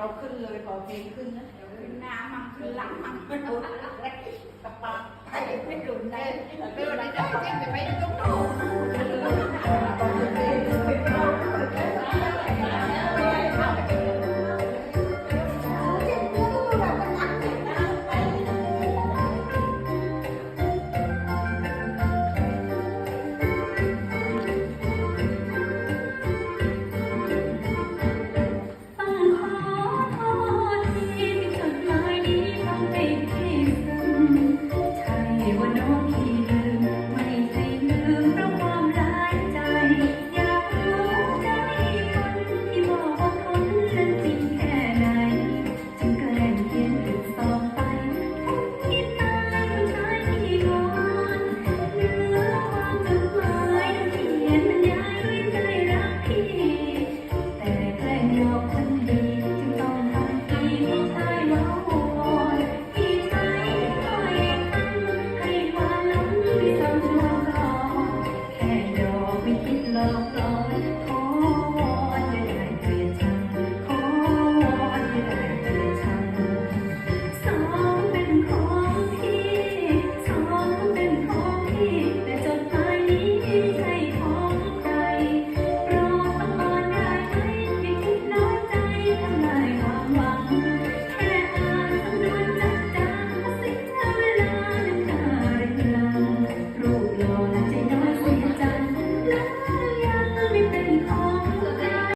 เราขึ้นเลยพอเพลงขึ้นนะขึ้นหน้ามั่งขึ้นหลังมั่งเอาอะไรกระปักไปไม่หลุดเลยไม่หลุด้เต้นไปไปตรงโน้น